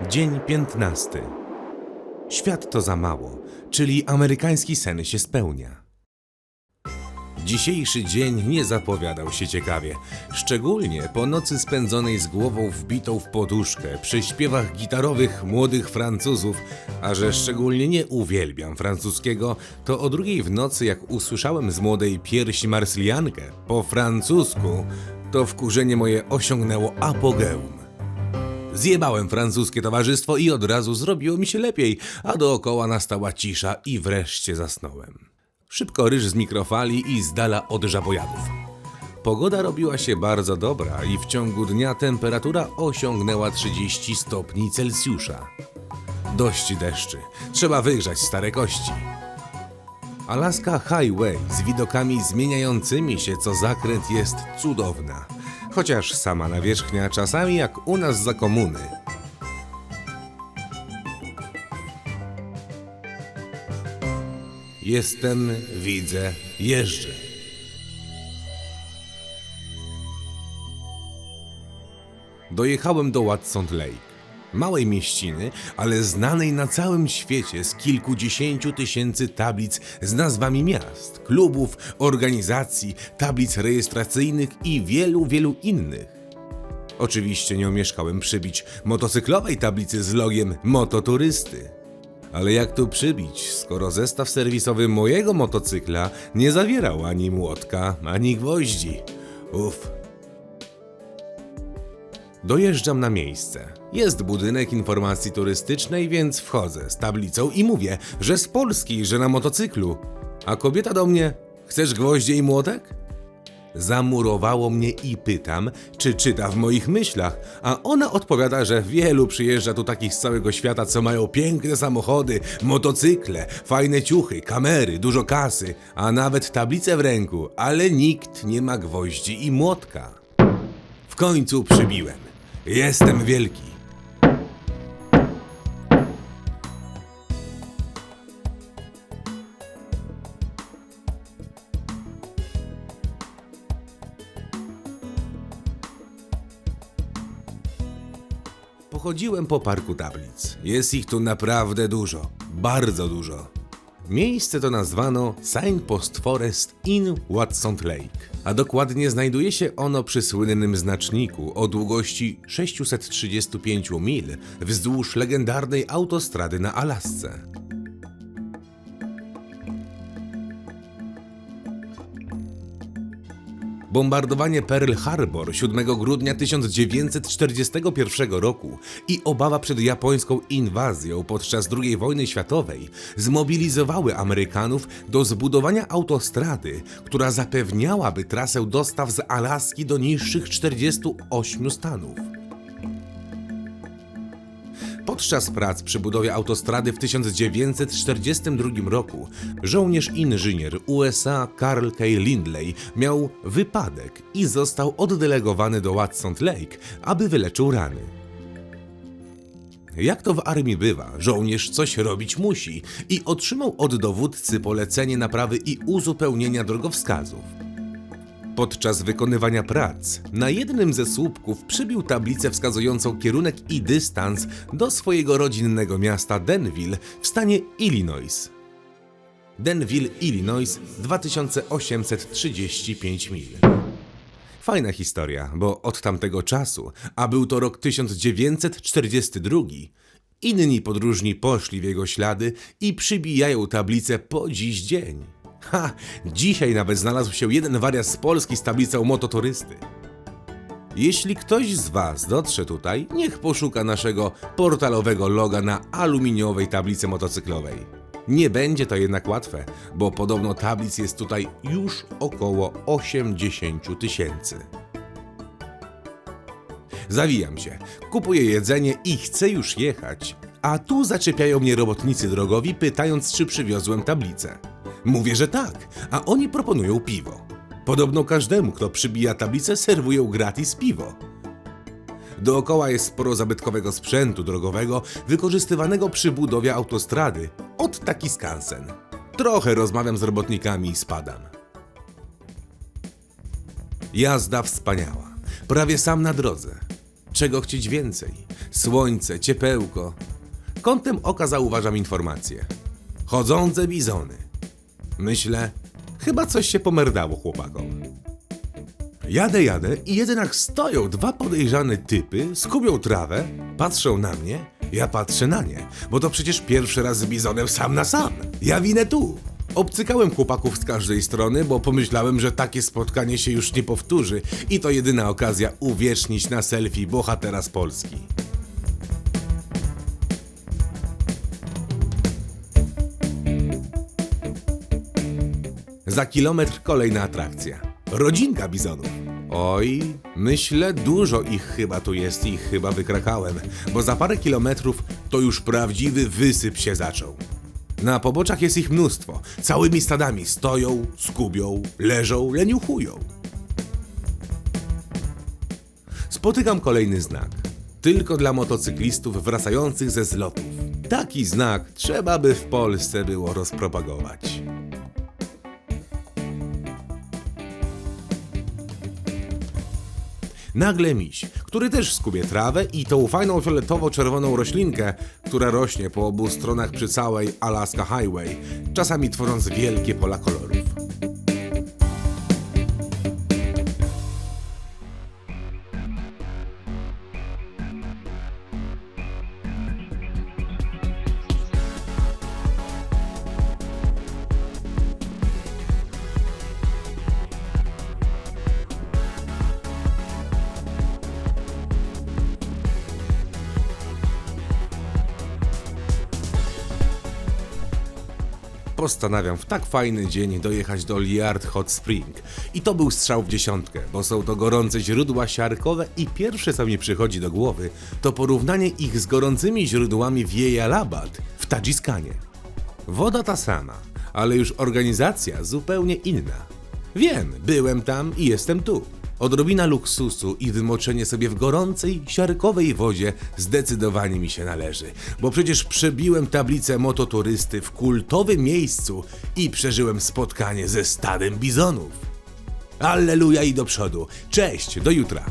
Dzień 15. Świat to za mało, czyli amerykański sen się spełnia. Dzisiejszy dzień nie zapowiadał się ciekawie, szczególnie po nocy spędzonej z głową wbitą w poduszkę przy śpiewach gitarowych młodych Francuzów, a że szczególnie nie uwielbiam francuskiego, to o drugiej w nocy jak usłyszałem z młodej piersi marsliankę po francusku, to wkurzenie moje osiągnęło apogeum. Zjebałem francuskie towarzystwo i od razu zrobiło mi się lepiej, a dookoła nastała cisza i wreszcie zasnąłem. Szybko ryż z mikrofali i z dala od żabojadów. Pogoda robiła się bardzo dobra i w ciągu dnia temperatura osiągnęła 30 stopni Celsjusza. Dość deszczy, trzeba wygrzać stare kości. Alaska Highway z widokami zmieniającymi się co zakręt jest cudowna, chociaż sama nawierzchnia czasami jak u nas za komuny. Jestem, widzę, jeżdżę. Dojechałem do Watson Lake. Małej mieściny, ale znanej na całym świecie z kilkudziesięciu tysięcy tablic z nazwami miast, klubów, organizacji, tablic rejestracyjnych i wielu, wielu innych. Oczywiście nie omieszkałem przybić motocyklowej tablicy z logiem mototurysty. Ale jak tu przybić, skoro zestaw serwisowy mojego motocykla nie zawierał ani młotka, ani gwoździ? Uff. Dojeżdżam na miejsce. Jest budynek informacji turystycznej, więc wchodzę z tablicą i mówię, że z Polski, że na motocyklu. A kobieta do mnie: Chcesz gwoździe i młotek? Zamurowało mnie i pytam, czy czyta w moich myślach, a ona odpowiada, że wielu przyjeżdża tu takich z całego świata, co mają piękne samochody, motocykle, fajne ciuchy, kamery, dużo kasy, a nawet tablice w ręku, ale nikt nie ma gwoździ i młotka. W końcu przybiłem. Jestem wielki. Pochodziłem po parku tablic. Jest ich tu naprawdę dużo. Bardzo dużo. Miejsce to nazwano Signpost Forest in Watson Lake, a dokładnie znajduje się ono przy słynnym znaczniku o długości 635 mil wzdłuż legendarnej autostrady na Alasce. Bombardowanie Pearl Harbor 7 grudnia 1941 roku i obawa przed japońską inwazją podczas II wojny światowej zmobilizowały Amerykanów do zbudowania autostrady, która zapewniałaby trasę dostaw z Alaski do niższych 48 stanów. Podczas prac przy budowie autostrady w 1942 roku żołnierz inżynier USA Carl K. Lindley miał wypadek i został oddelegowany do Watson Lake, aby wyleczył rany. Jak to w armii bywa, żołnierz coś robić musi i otrzymał od dowódcy polecenie naprawy i uzupełnienia drogowskazów. Podczas wykonywania prac na jednym ze słupków przybił tablicę wskazującą kierunek i dystans do swojego rodzinnego miasta Denville w stanie Illinois. Denville, Illinois 2835 mil. Fajna historia, bo od tamtego czasu, a był to rok 1942, inni podróżni poszli w jego ślady i przybijają tablicę po dziś dzień. Ha! Dzisiaj nawet znalazł się jeden wariat z Polski z tablicą mototurysty. Jeśli ktoś z Was dotrze tutaj, niech poszuka naszego portalowego loga na aluminiowej tablicy motocyklowej. Nie będzie to jednak łatwe, bo podobno tablic jest tutaj już około 80 tysięcy. Zawijam się, kupuję jedzenie i chcę już jechać. A tu zaczepiają mnie robotnicy drogowi, pytając, czy przywiozłem tablicę. Mówię, że tak, a oni proponują piwo. Podobno każdemu, kto przybija tablicę, serwują gratis piwo. Dookoła jest sporo zabytkowego sprzętu drogowego wykorzystywanego przy budowie autostrady. Od taki skansen. Trochę rozmawiam z robotnikami i spadam. Jazda wspaniała. Prawie sam na drodze. Czego chcieć więcej? Słońce, ciepełko. Kątem oka zauważam informacje. Chodzące bizony. Myślę, chyba coś się pomerdało chłopakom. Jadę, jadę i jednak stoją dwa podejrzane typy, skubią trawę, patrzą na mnie, ja patrzę na nie, bo to przecież pierwszy raz z bizonem sam na sam. Ja winę tu. Obcykałem chłopaków z każdej strony, bo pomyślałem, że takie spotkanie się już nie powtórzy i to jedyna okazja uwiecznić na selfie bohatera z Polski. Za kilometr kolejna atrakcja. Rodzinka bizonów. Oj, myślę, dużo ich chyba tu jest i chyba wykrakałem, bo za parę kilometrów to już prawdziwy wysyp się zaczął. Na poboczach jest ich mnóstwo. Całymi stadami stoją, skubią, leżą, leniuchują. Spotykam kolejny znak. Tylko dla motocyklistów wracających ze zlotów. Taki znak trzeba by w Polsce było rozpropagować. Nagle miś, który też skubie trawę i tą fajną fioletowo-czerwoną roślinkę, która rośnie po obu stronach przy całej Alaska Highway, czasami tworząc wielkie pola kolorów. Postanawiam w tak fajny dzień dojechać do Liard Hot Spring. I to był strzał w dziesiątkę, bo są to gorące źródła siarkowe i pierwsze co mi przychodzi do głowy to porównanie ich z gorącymi źródłami w Jejalabad w Tadżiskanie. Woda ta sama, ale już organizacja zupełnie inna. Wiem, byłem tam i jestem tu. Odrobina luksusu i wymoczenie sobie w gorącej, siarkowej wodzie zdecydowanie mi się należy, bo przecież przebiłem tablicę mototurysty w kultowym miejscu i przeżyłem spotkanie ze stadem bizonów. Alleluja i do przodu. Cześć, do jutra.